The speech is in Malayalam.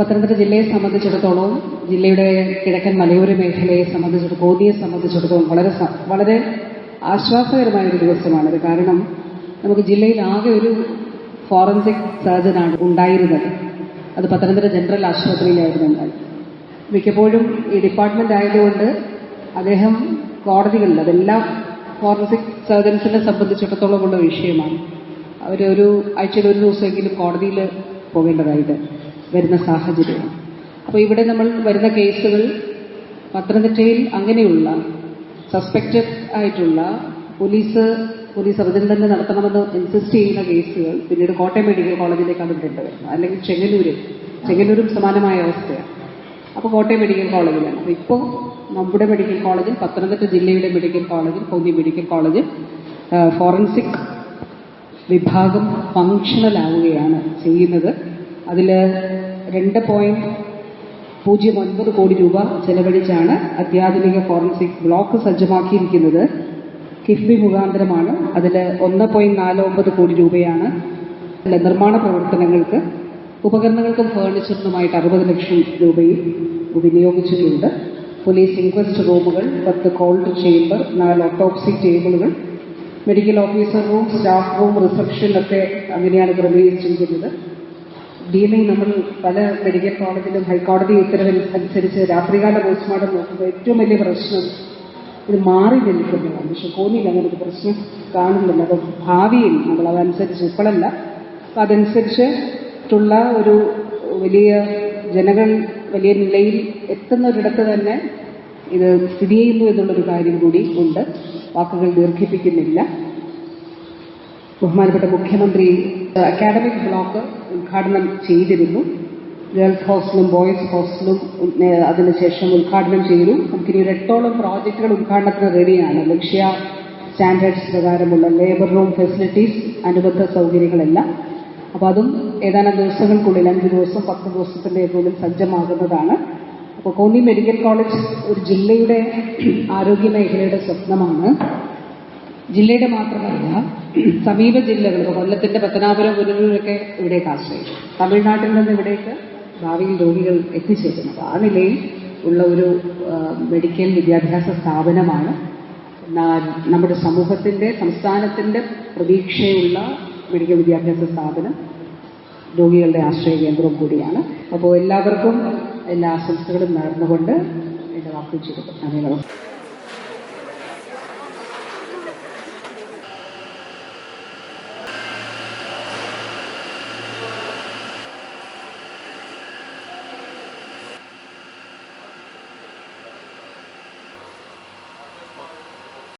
പത്തനംതിട്ട ജില്ലയെ സംബന്ധിച്ചിടത്തോളം ജില്ലയുടെ കിഴക്കൻ മലയോര മേഖലയെ സംബന്ധിച്ചിടത്തോളം ഗോതിയെ സംബന്ധിച്ചിടത്തോളം വളരെ വളരെ ആശ്വാസകരമായ ഒരു ദിവസമാണിത്. കാരണം നമുക്ക് ജില്ലയിൽ ആകെ ഒരു ഫോറൻസിക് സർജനാണ് ഉണ്ടായിരുന്നത്. അത് പത്തനംതിട്ട ജനറൽ ആശുപത്രിയിലായിരുന്നു ഉണ്ടായി മിക്കപ്പോഴും ഈ ഡിപ്പാർട്ട്മെന്റ് ആയതുകൊണ്ട് അദ്ദേഹം കോടതികളിൽ അതെല്ലാം ഫോറൻസിക് സർജൻസിനെ സംബന്ധിച്ചിടത്തോളം ഉള്ള വിഷയമാണ്. അവരൊരു ആഴ്ചയിൽ ഒരു ദിവസമെങ്കിലും കോടതിയിൽ പോകേണ്ടതായിട്ട്. വരുന്ന സാഹചര്യമാണ് അപ്പോൾ ഇവിടെ നമ്മൾ വരുന്ന കേസുകൾ പത്തനംതിട്ടയിൽ അങ്ങനെയുള്ള സസ്പെക്റ്റഡ് ആയിട്ടുള്ള പോലീസ് പോലീസ് അവതരണം നടത്തണമെന്ന് ഇൻസിസ്റ്റ് ചെയ്യുന്ന കേസുകൾ പിന്നീട് കോട്ടയം മെഡിക്കൽ കോളേജിലേക്കാണ് വിടേണ്ടത് അല്ലെങ്കിൽ ചെങ്ങന്നൂര് ചെങ്ങന്നൂരും സമാനമായ അവസ്ഥയാണ്. അപ്പോൾ കോട്ടയം മെഡിക്കൽ കോളേജിലാണ് അപ്പോൾ ഇപ്പോൾ നമ്മുടെ മെഡിക്കൽ കോളേജിൽ പത്തനംതിട്ട ജില്ലയുടെ മെഡിക്കൽ കോളേജിൽ കോന്നി മെഡിക്കൽ കോളേജിൽ ഫോറൻസിക് വിഭാഗം ഫങ്ഷണൽ ആവുകയാണ് ചെയ്യുന്നത്. അതിൽ രണ്ട് പോയിന്റ് പൂജ്യം ഒൻപത് കോടി രൂപ ചെലവഴിച്ചാണ് അത്യാധുനിക ഫോറൻസിക് ബ്ലോക്ക് സജ്ജമാക്കിയിരിക്കുന്നത്. കിഫ്ബി മുഖാന്തരമാണ്. അതിൽ ഒന്ന് പോയിന്റ് നാല് ഒമ്പത് കോടി രൂപയാണ് നിർമ്മാണ പ്രവർത്തനങ്ങൾക്ക്. ഉപകരണങ്ങൾക്കും ഫേർണിച്ചറിനുമായിട്ട് അറുപത് ലക്ഷം രൂപയും വിനിയോഗിച്ചിട്ടുണ്ട്. പോലീസ് ഇൻക്വസ്റ്റ് റൂമുകൾ പത്ത് കോൾഡ് ചേംബർ നാല് ഓട്ടോപ്സി ടേബിളുകൾ medical officer room staff room reception ഒക്കെ അങ്ങനെയാണ് ക്രമീകരിച്ചിരിക്കുന്നത്. ഡി നമ്മൾ പല മെഡിക്കൽ കോളേജിലും ഹൈക്കോടതി ഉത്തരവിൽ അനുസരിച്ച് രാത്രികാല പോസ്റ്റ്മോർട്ടം നോക്കുമ്പോൾ ഏറ്റവും വലിയ പ്രശ്നം ഇത് മാറി നിൽക്കുന്നതാണ്. പക്ഷെ കോന്നിയിൽ അങ്ങനെ ഒരു പ്രശ്നം കാണുന്നില്ല. അപ്പം ഭാവിയിൽ നമ്മൾ അതനുസരിച്ച് ഇപ്പോഴല്ല. അപ്പം അതനുസരിച്ചിട്ടുള്ള ഒരു വലിയ ജനങ്ങൾ വലിയ നിലയിൽ എത്തുന്ന ഒരിടത്ത് തന്നെ ഇത് സ്ഥിതി ചെയ്യുന്നു എന്നുള്ളൊരു കാര്യം കൂടി ഉണ്ട്. വാക്കുകൾ ദീർഘിപ്പിക്കുന്നില്ല. ബഹുമാനപ്പെട്ട മുഖ്യമന്ത്രി അക്കാഡമിക് ബ്ലോക്ക് ഉദ്ഘാടനം ചെയ്തിരുന്നു. ഗേൾസ് ഹോസ്റ്റലും ബോയ്സ് ഹോസ്റ്റലും അതിനുശേഷം ഉദ്ഘാടനം ചെയ്തു. നമുക്കിനി ഒരു എട്ടോളം പ്രോജക്റ്റുകൾ ഉദ്ഘാടനത്തിന് റെഡിയാണ് ലക്ഷ്യ സ്റ്റാൻഡേർഡ്സ് പ്രകാരമുള്ള ലേബർ റൂം ഫെസിലിറ്റീസ് അനുബന്ധ സൗകര്യങ്ങളെല്ലാം. അപ്പോൾ അതും ഏതാനും ദിവസങ്ങൾക്കുള്ളിൽ അഞ്ച് ദിവസം പത്ത് ദിവസത്തിന്റെ ഉള്ളിൽ സജ്ജമാകുന്നതാണ്. അപ്പോൾ കോന്നി മെഡിക്കൽ കോളേജ് ഒരു ജില്ലയുടെ ആരോഗ്യ മേഖലയുടെ സ്വപ്നമാണ്. ജില്ലയുടെ മാത്രമല്ല സമീപ ജില്ലകൾ കൊല്ലത്തിന്റെ പത്തനാപുരം പുനലൂരൊക്കെ ഇവിടേക്ക് ആശ്രയിച്ചു. തമിഴ്നാട്ടിൽ നിന്ന് ഇവിടേക്ക് ഭാവിയിൽ രോഗികൾ എത്തിച്ചേരുന്നു. അപ്പോൾ ആ നിലയിൽ ഉള്ള ഒരു മെഡിക്കൽ വിദ്യാഭ്യാസ സ്ഥാപനമാണ് നമ്മുടെ സമൂഹത്തിന്റെ സംസ്ഥാനത്തിന്റെ പ്രതീക്ഷയുള്ള മെഡിക്കൽ വിദ്യാഭ്യാസ സ്ഥാപനം രോഗികളുടെ ആശ്രയ കേന്ദ്രവും കൂടിയാണ്. അപ്പോൾ എല്ലാവർക്കും എല്ലാ ആശംസകളും നേർന്നുകൊണ്ട് എന്റെ വാക്കുകൾ ചുരുക്കും. നന്ദി നമസ്കാരം.